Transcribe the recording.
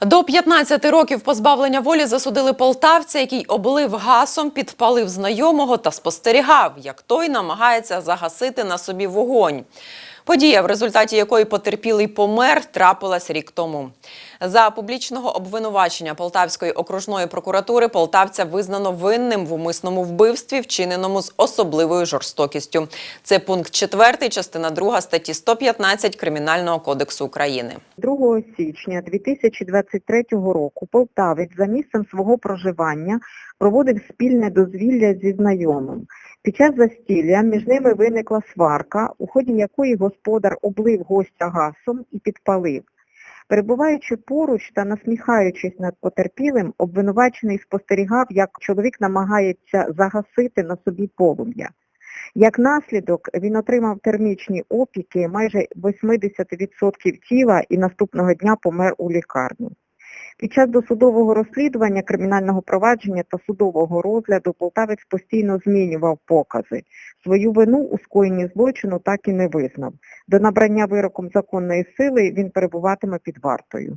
До 15 років позбавлення волі засудили полтавця, який облив гасом, підпалив знайомого та спостерігав, як той намагається загасити на собі вогонь. Подія, в результаті якої потерпілий помер, трапилась рік тому. За публічного обвинувачення Полтавської окружної прокуратури полтавця визнано винним в умисному вбивстві, вчиненому з особливою жорстокістю. Це пункт 4, частина 2 статті 115 Кримінального кодексу України. 2 січня 2023 року полтавець за місцем свого проживання проводив спільне дозвілля зі знайомим. Під час застілля між ними виникла сварка, у ході якої господар облив гостя гасом і підпалив. Перебуваючи поруч та насміхаючись над потерпілим, обвинувачений спостерігав, як чоловік намагається загасити на собі полум'я. Як наслідок він отримав термічні опіки майже 80% тіла і наступного дня помер у лікарні. Під час досудового розслідування кримінального провадження та судового розгляду полтавець постійно змінював покази. Свою вину у скоєнні злочину так і не визнав. До набрання вироком законної сили він перебуватиме під вартою.